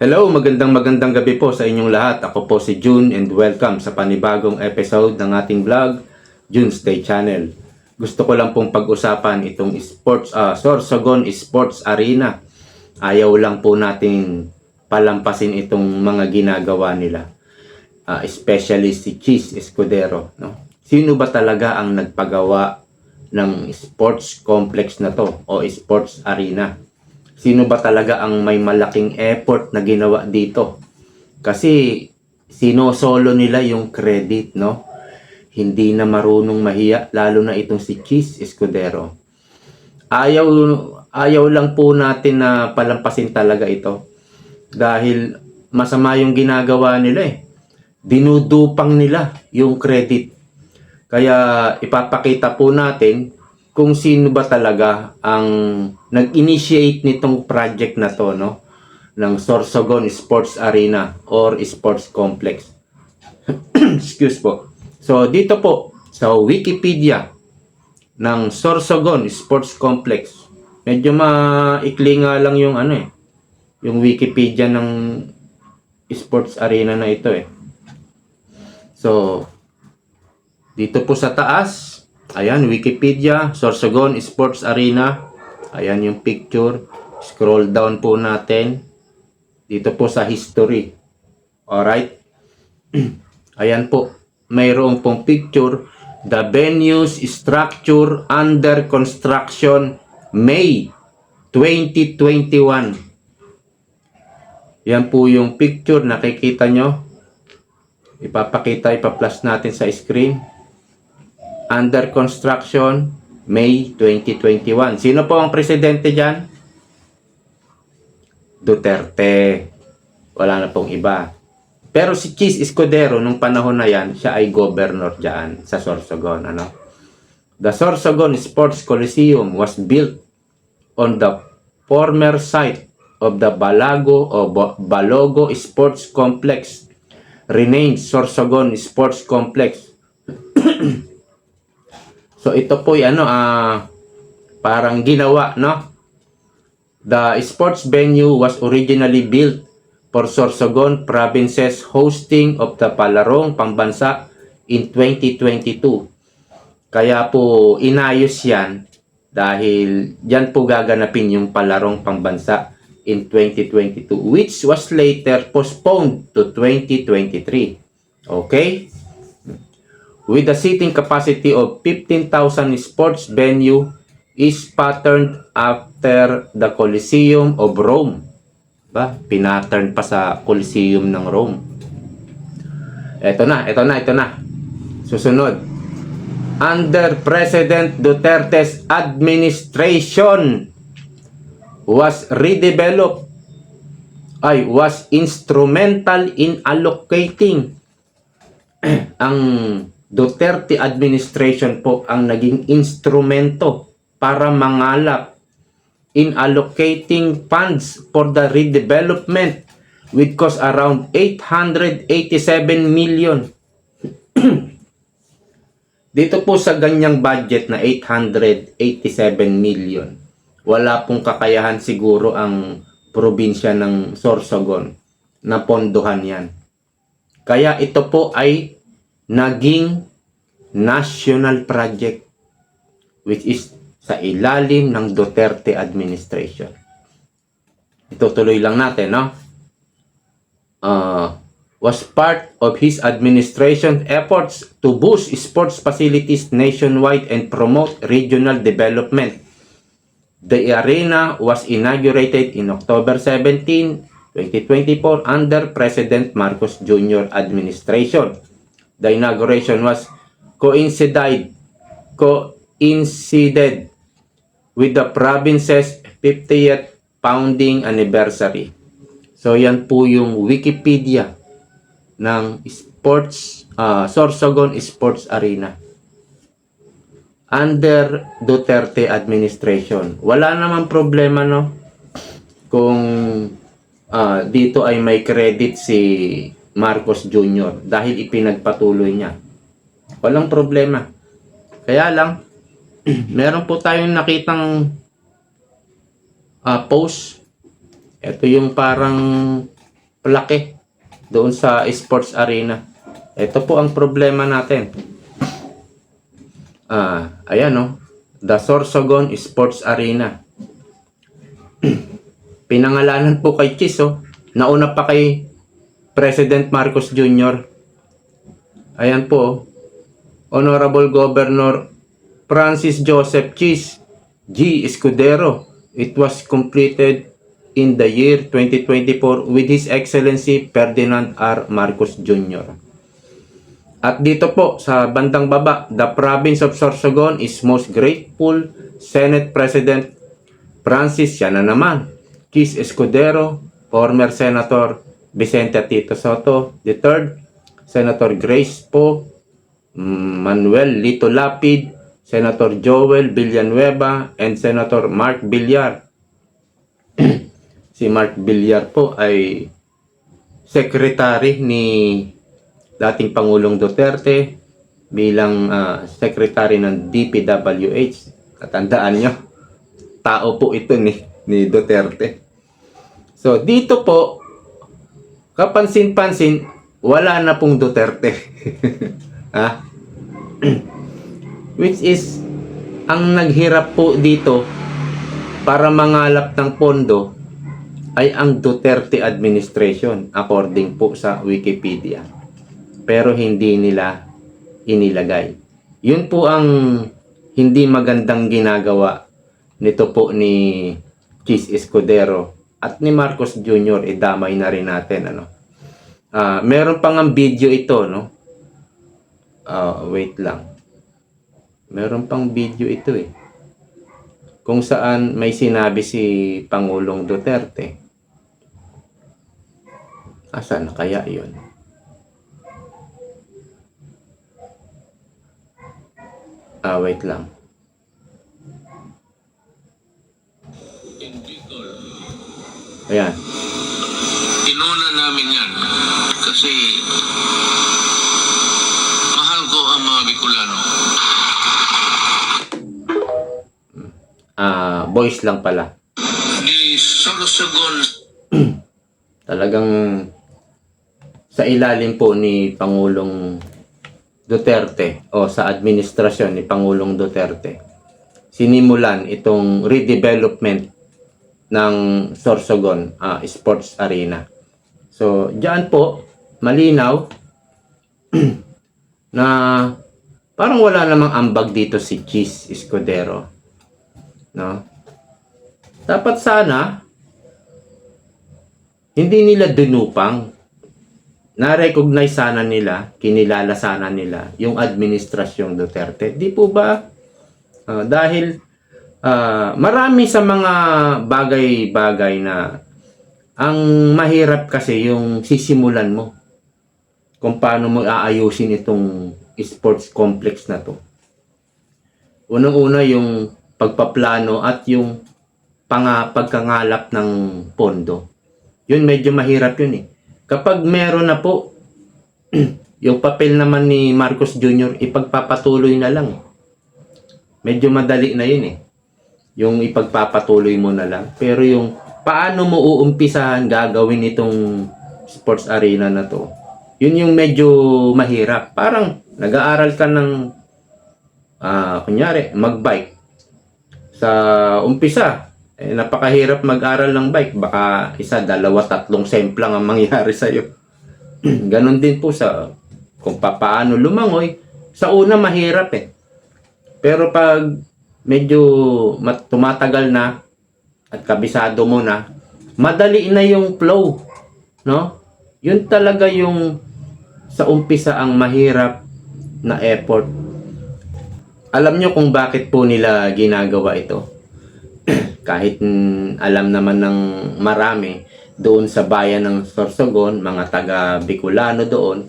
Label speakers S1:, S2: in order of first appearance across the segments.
S1: Hello, magandang magandang gabi po sa inyong lahat. Ako po si June and welcome sa panibagong episode ng ating vlog, June's Day Channel. Gusto ko lang pong pag-usapan itong sports, uh, Sorsogon Sports Arena. Ayaw lang po nating palampasin itong mga ginagawa nila. Ah, especially si Cheese Escudero. No? Sino ba talaga ang nagpagawa ng sports complex na to o sports arena? Sino ba talaga ang may malaking effort na ginawa dito. Kasi sinosolo nila yung credit, no? Hindi na marunong mahiya, lalo na itong si Cheese Escudero. Ayaw, ayaw lang po natin na palampasin talaga ito. Dahil masama yung ginagawa nila eh. Dinudupang nila yung credit. Kaya ipapakita po natin kung sino ba talaga ang nag-initiate nitong project na to, no? Ng Sorsogon Sports Arena or Sports Complex. Excuse po. So, dito po, sa Wikipedia ng Sorsogon Sports Complex, medyo maikli nga lang yung ano eh, yung Wikipedia ng sports arena na ito eh. So, dito po sa taas, ayan, Wikipedia, Sorsogon Sports Arena. Ayan yung picture. Scroll down po natin. Dito po sa history. Alright? ayan po. Mayroong pong picture. The venue's structure under construction May 2021. Yan po yung picture. Nakikita nyo. Ipapakita, ipa-plus natin sa screen under construction May 2021. Sino po ang presidente dyan? Duterte. Wala na pong iba. Pero si Cheese Escudero, nung panahon na yan, siya ay governor dyan sa Sorsogon. Ano? The Sorsogon Sports Coliseum was built on the former site of the Balago o Ba- Balogo Sports Complex, renamed Sorsogon Sports Complex. So ito po ano ah parang ginawa no. The sports venue was originally built for Sorsogon province's hosting of the Palarong Pambansa in 2022. Kaya po inayos yan dahil diyan po gaganapin yung Palarong Pambansa in 2022 which was later postponed to 2023. Okay? With a seating capacity of 15,000 sports venue is patterned after the Colosseum of Rome. Ba? Pinattern pa sa Colosseum ng Rome. Ito na, ito na, ito na. Susunod. Under President Duterte's administration was redeveloped ay was instrumental in allocating ang Duterte administration po ang naging instrumento para mangalap in allocating funds for the redevelopment which cost around 887 million. Dito po sa ganyang budget na 887 million, wala pong kakayahan siguro ang probinsya ng Sorsogon na pondohan yan. Kaya ito po ay naging national project which is sa ilalim ng Duterte administration. Itutuloy lang natin, no? Uh, was part of his administration efforts to boost sports facilities nationwide and promote regional development. The arena was inaugurated in October 17, 2024 under President Marcos Jr. administration. The inauguration was coincided coincided with the province's 50th founding anniversary. So yan po yung Wikipedia ng sports uh, Sorsogon Sports Arena under Duterte administration. Wala naman problema no kung ah, dito ay may credit si Marcos Jr. dahil ipinagpatuloy niya. Walang problema. Kaya lang, meron po tayong nakitang ah, post. Ito yung parang plaque doon sa sports arena. Ito po ang problema natin. Ah, ayan no. The Sorsogon Sports Arena. Pinangalanan po kay Chis oh. Nauna pa kay President Marcos Jr. Ayan po. Honorable Governor Francis Joseph Chis G. Escudero. It was completed in the year 2024 with His Excellency Ferdinand R. Marcos Jr. At dito po sa bandang baba, the province of Sorsogon is most grateful Senate President Francis yan na naman. Chis Escudero, former Senator Vicente Tito Soto III, Senator Grace Po, Manuel Lito Lapid, Senator Joel Villanueva, and Senator Mark Villar. si Mark Villar po ay secretary ni dating Pangulong Duterte bilang ah, secretary ng DPWH. Katandaan nyo, tao po ito ni, ni Duterte. So, dito po, kapansin-pansin, wala na pong Duterte. ha? Which is, ang naghirap po dito para mangalap ng pondo ay ang Duterte administration according po sa Wikipedia. Pero hindi nila inilagay. Yun po ang hindi magandang ginagawa nito po ni Chis Escudero at ni Marcos Jr. idamay na rin natin ano. Ah, meron pang ang video ito no. Ah, wait lang. Meron pang video ito eh. Kung saan may sinabi si Pangulong Duterte. Asan na kaya 'yon? Ah, wait lang. Ayan.
S2: Inuna namin yan kasi mahal ko ang mga Bicolano.
S1: Ah, voice lang pala.
S2: Di Sorsogon
S1: Talagang sa ilalim po ni Pangulong Duterte o sa administrasyon ni Pangulong Duterte sinimulan itong redevelopment ng Sorsogon ah, Sports Arena. So, diyan po malinaw na parang wala namang ambag dito si Cheese Escudero. No? Dapat sana hindi nila dinupang na-recognize sana nila, kinilala sana nila yung administrasyong Duterte. Di po ba? Ah, dahil ah, marami sa mga bagay-bagay na ang mahirap kasi yung sisimulan mo kung paano mo aayusin itong sports complex na to. Unang-una yung pagpaplano at yung panga, pagkangalap ng pondo. Yun medyo mahirap yun eh. Kapag meron na po, yung papel naman ni Marcos Jr. ipagpapatuloy na lang. Medyo madali na yun eh. Yung ipagpapatuloy mo na lang. Pero yung paano mo uumpisahan gagawin itong sports arena na to, yun yung medyo mahirap. Parang nag-aaral ka ng, ah kunyari, magbike. Sa umpisa, eh, napakahirap mag-aral ng bike. Baka isa, dalawa, tatlong semplang ang mangyari sa'yo. Ganon din po sa kung papaano lumangoy. Sa una, mahirap eh. Pero pag medyo mat- tumatagal na at kabisado mo na, madali na yung flow. No? Yun talaga yung sa umpisa ang mahirap na effort. Alam nyo kung bakit po nila ginagawa ito? kahit alam naman ng marami doon sa bayan ng Sorsogon, mga taga Bicolano doon,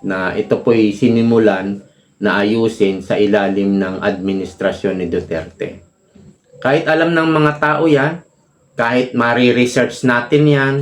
S1: na ito po'y sinimulan na ayusin sa ilalim ng administrasyon ni Duterte. Kahit alam ng mga tao yan, kahit mari-research natin yan,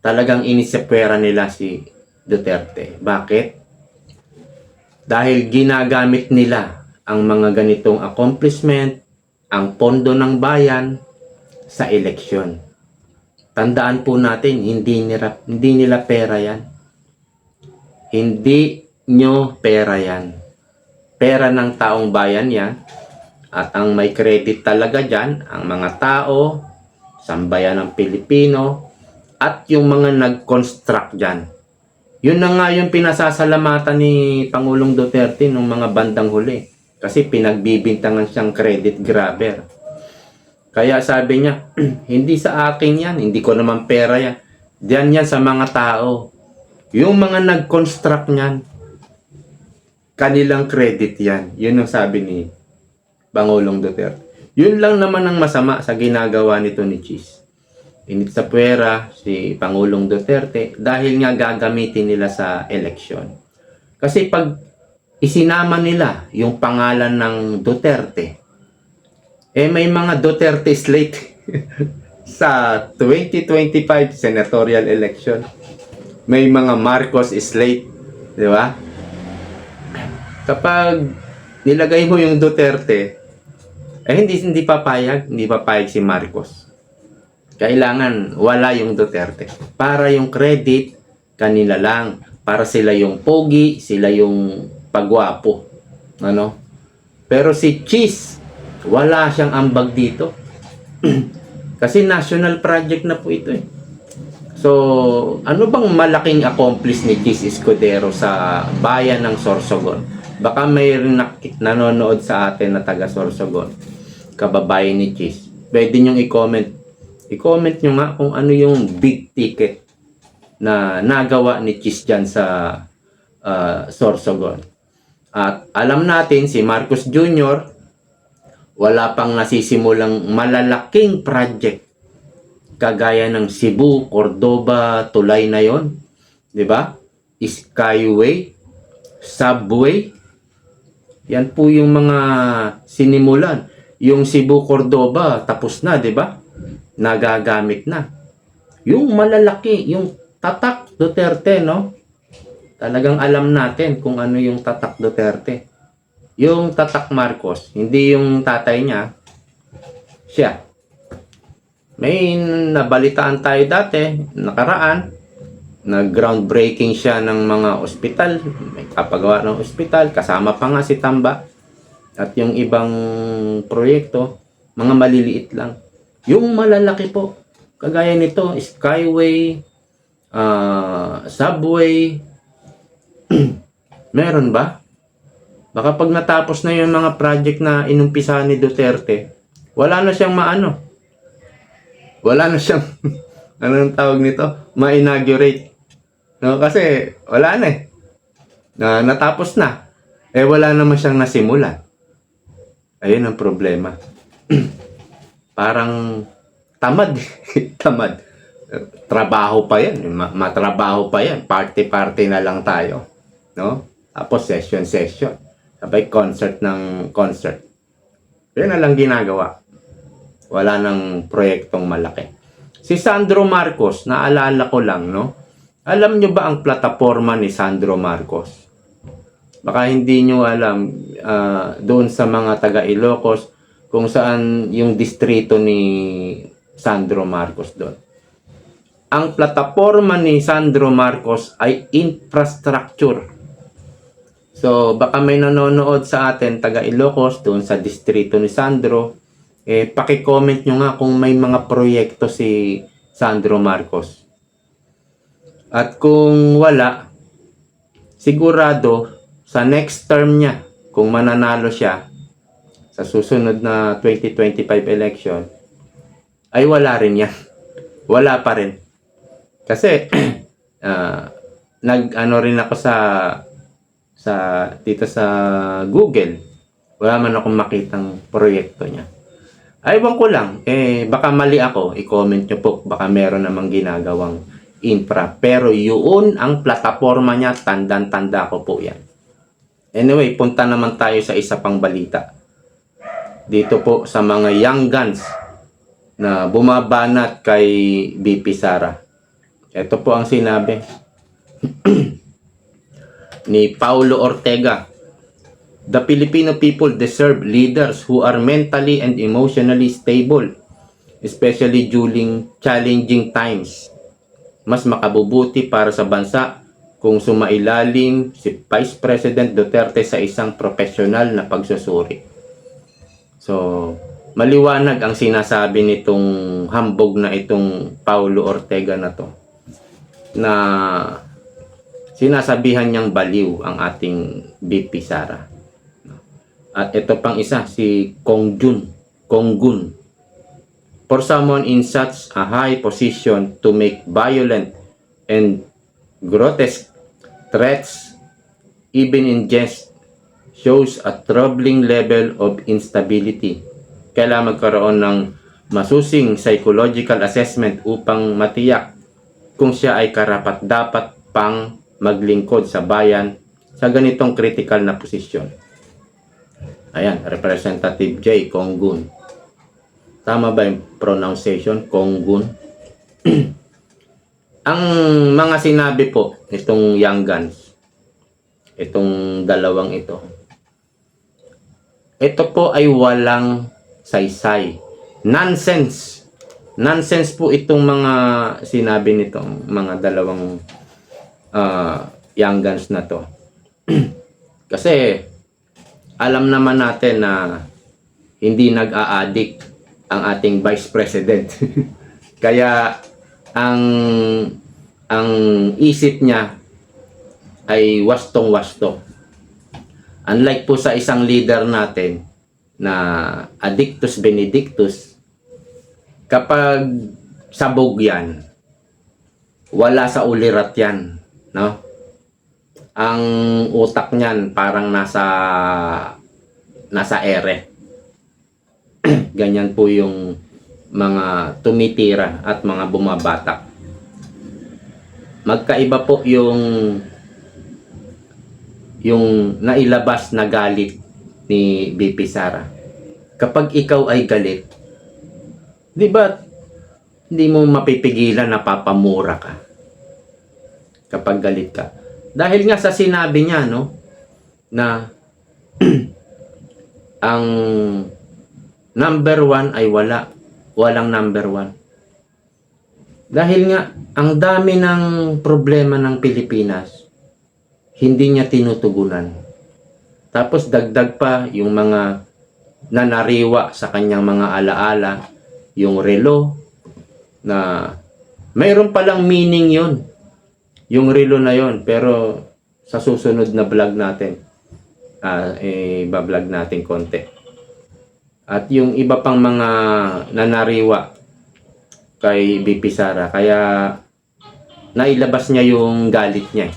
S1: talagang inisipwera nila si Duterte. Bakit? Dahil ginagamit nila ang mga ganitong accomplishment, ang pondo ng bayan sa eleksyon. tandaan po natin, hindi nila, hindi nila pera yan. Hindi nyo pera yan. Pera ng taong bayan yan. At ang may credit talaga dyan, ang mga tao, sambayan ng Pilipino, at yung mga nag-construct dyan. Yun na nga yung pinasasalamatan ni Pangulong Duterte nung mga bandang huli. Kasi pinagbibintangan siyang credit grabber. Kaya sabi niya, hindi sa akin yan, hindi ko naman pera yan. Diyan yan sa mga tao. Yung mga nag-construct niyan, kanilang credit yan. Yun ang sabi ni Pangulong Duterte. Yun lang naman ang masama sa ginagawa nito ni Cheese. Init sa puwera si Pangulong Duterte dahil nga gagamitin nila sa eleksyon. Kasi pag isinama nila yung pangalan ng Duterte, eh may mga Duterte slate sa 2025 senatorial election. May mga Marcos slate, di ba? Kapag nilagay mo yung Duterte, eh hindi hindi papayag, hindi papayag si Marcos. Kailangan wala yung Duterte. Para yung credit kanila lang, para sila yung pogi, sila yung pagwapo. Ano? Pero si Cheese, wala siyang ambag dito. Kasi national project na po ito eh. So, ano bang malaking accomplish ni Cheese Escudero sa bayan ng Sorsogon? Baka may nanonood sa atin na taga Sorsogon, kababayan ni Cheese. Pwede niyong i-comment. I-comment nyo nga kung ano yung big ticket na nagawa ni Cheese dyan sa uh, Sorsogon. At alam natin si Marcos Jr. wala pang nasisimulang malalaking project kagaya ng Cebu, Cordoba, tulay na yon, 'di ba? Skyway, subway. Yan po yung mga sinimulan. Yung Cebu, Cordoba tapos na, 'di ba? Nagagamit na. Yung malalaki, yung tatak Duterte, no? Talagang alam natin kung ano yung tatak Duterte. Yung tatak Marcos, hindi yung tatay niya, siya. May nabalitaan tayo dati, nakaraan, nag-groundbreaking siya ng mga ospital, may kapagawa ng ospital, kasama pa nga si Tamba. At yung ibang proyekto, mga maliliit lang. Yung malalaki po, kagaya nito, Skyway, ah, Subway, meron ba? Baka pag natapos na yung mga project na inumpisahan ni Duterte, wala na siyang maano. Wala na siyang, anong tawag nito? Ma-inaugurate. No, kasi wala na eh. Na, natapos na. Eh wala naman siyang nasimulan. Ayun ang problema. Parang tamad. tamad. Trabaho pa yan. Ma- matrabaho pa yan. Party-party na lang tayo. No? Tapos session-session. Sabay concert ng concert. Yun na lang ginagawa. Wala nang proyektong malaki. Si Sandro Marcos, naalala ko lang, no? Alam nyo ba ang plataforma ni Sandro Marcos? Baka hindi nyo alam ah, doon sa mga taga Ilocos kung saan yung distrito ni Sandro Marcos doon. Ang plataforma ni Sandro Marcos ay infrastructure. So, baka may nanonood sa atin, taga Ilocos, doon sa distrito ni Sandro, eh, paki-comment nyo nga kung may mga proyekto si Sandro Marcos. At kung wala, sigurado, sa next term niya, kung mananalo siya, sa susunod na 2025 election, ay wala rin yan. Wala pa rin. Kasi, ah, nag ano rin ako sa sa dito sa Google. Wala man akong makitang proyekto niya. Aywan ko lang, eh baka mali ako, i-comment nyo po, baka meron namang ginagawang infra. Pero yun ang plataforma niya, tandan-tanda ko po yan. Anyway, punta naman tayo sa isa pang balita. Dito po sa mga young guns na bumabanat kay BP Sara. Ito po ang sinabi ni Paulo Ortega. The Filipino people deserve leaders who are mentally and emotionally stable, especially during challenging times. Mas makabubuti para sa bansa kung sumailalim si Vice President Duterte sa isang profesional na pagsusuri. So, maliwanag ang sinasabi nitong hambog na itong Paulo Ortega na to na sinasabihan niyang baliw ang ating BP Sara. At ito pang isa, si Kong Jun, Kong Gun. For someone in such a high position to make violent and grotesque threats, even in jest, shows a troubling level of instability. Kailangan magkaroon ng masusing psychological assessment upang matiyak kung siya ay karapat dapat pang maglingkod sa bayan sa ganitong critical na posisyon. Ayan, Representative J. Konggun. Tama ba yung pronunciation? Konggun? Ang mga sinabi po itong Young Guns, itong dalawang ito, ito po ay walang saysay. Nonsense. Nonsense po itong mga sinabi nitong mga dalawang ah, Young Guns na to. Kasi alam naman natin na hindi nag-a-addict ang ating Vice President. Kaya ang ang isip niya ay wastong-wasto. Unlike po sa isang leader natin na addictus benedictus, kapag sabog yan, wala sa ulirat yan. No? Ang utak niyan parang nasa nasa ere. Ganyan po yung mga tumitira at mga bumabatak. Magkaiba po yung yung nailabas na galit ni BP Sara. Kapag ikaw ay galit, di ba hindi mo mapipigilan na papamura ka kapag galit ka. Dahil nga sa sinabi niya, no, na ang number one ay wala. Walang number one. Dahil nga, ang dami ng problema ng Pilipinas, hindi niya tinutugunan. Tapos dagdag pa yung mga nanariwa sa kanyang mga alaala, yung relo, na mayroon palang meaning yon yung relo na yon pero sa susunod na vlog natin ah eh, bablog natin konti at yung iba pang mga nanariwa kay BP Sara kaya nailabas niya yung galit niya.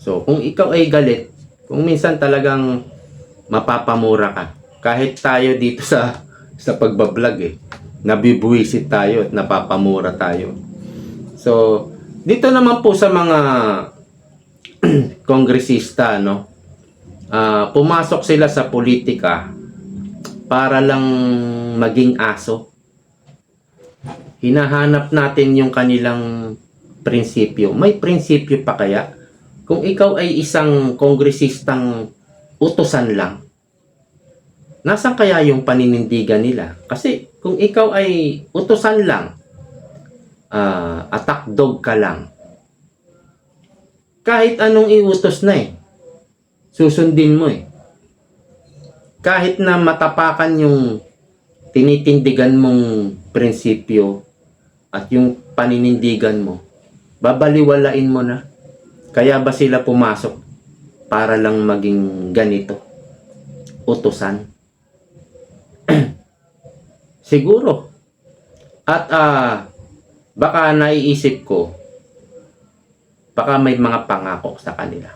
S1: So kung ikaw ay galit kung minsan talagang mapapamura ka kahit tayo dito sa sa pagbablog eh nabibuisit tayo at napapamura tayo. So dito naman po sa mga kongresista no? Ah, pumasok sila sa politika para lang maging aso. Hinahanap natin yung kanilang prinsipyo. May prinsipyo pa kaya? Kung ikaw ay isang kongresistang utosan lang nasan kaya yung paninindigan nila? Kasi kung ikaw ay utosan lang ah, attack dog ka lang kahit anong iutos na eh susundin mo eh kahit na matapakan yung tinitindigan mong prinsipyo at yung paninindigan mo babaliwalain mo na. Kaya ba sila pumasok para lang maging ganito? Utosan siguro. At ah baka naiisip ko baka may mga pangako sa kanila.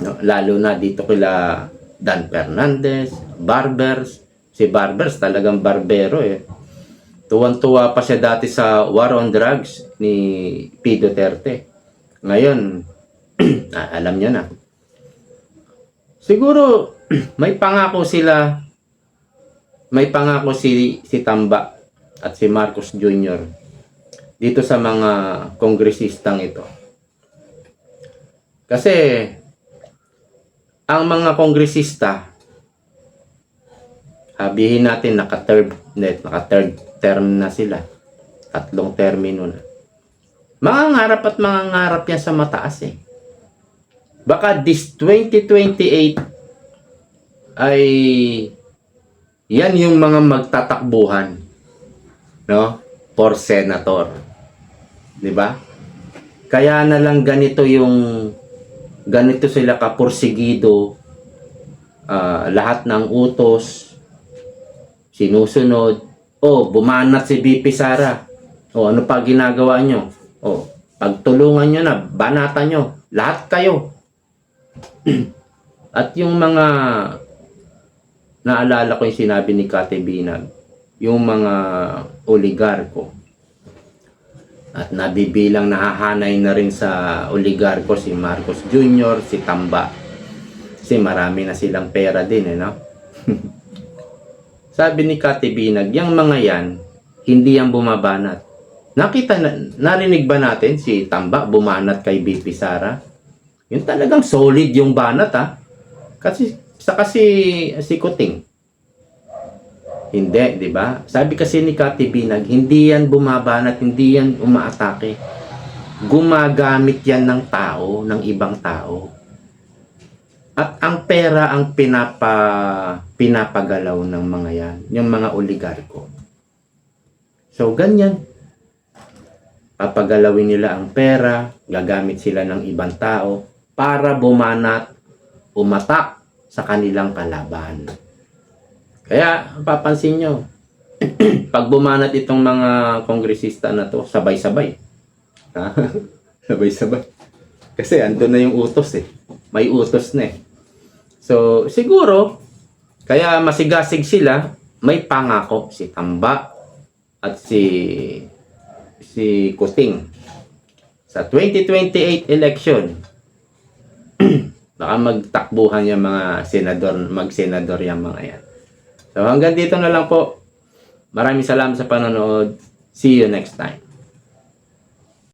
S1: No, lalo na dito kila Dan Fernandez Barbers si Barbers talagang barbero eh tuwan-tuwa pa siya dati sa war on drugs ni P. Duterte ngayon ah, alam niya na siguro may pangako sila may pangako si si Tamba at si Marcos Jr. dito sa mga kongresistang ito. Kasi ang mga kongresista sabihin natin naka-third, naka-third term na sila. Tatlong termino na. Mangangarap at mangangarap yan sa mataas eh. Baka this 2028 ay yan yung mga magtatakbuhan no for senator 'di ba kaya na lang ganito yung ganito sila kapursigido ah, lahat ng utos sinusunod. Oh bumanat si BP Sara. Oh ano pa ginagawa nyo? Oh pagtulungan nyo na banatan nyo. Lahat kayo. At yung mga naalala ko yung sinabi ni Kate Binag, yung mga oligarko. At nabibilang nahahanay na rin sa oligarko si Marcos Jr., si Tamba. Kasi marami na silang pera din, eh, no? Sabi ni Kate Binag, yung mga yan, hindi yan bumabanat. Nakita na, narinig ba natin si Tamba bumanat kay BP Sara? Yung talagang solid yung banat, ha? Kasi sa kasi si Kuting. Hindi, di ba? Sabi kasi ni Kati Binag, hindi yan bumabanat, hindi yan umaatake. Gumagamit yan ng tao, ng ibang tao. At ang pera ang pinapa pinapagalaw ng mga yan, yung mga oligarko. So ganyan. Papagalawin nila ang pera, gagamit sila ng ibang tao para bumanat, umatak sa kanilang kalaban. Kaya, papansin nyo, pag bumanat itong mga kongresista na to, sabay-sabay. Sabay-sabay. Kasi ando na yung utos eh. May utos na eh. So, siguro, kaya masigasig sila, may pangako si Tamba at si si Kuting sa 2028 election baka magtakbuhan yung mga senador, mag-senador yung mga yan. So hanggang dito na lang po. Maraming salamat sa panonood. See you next time.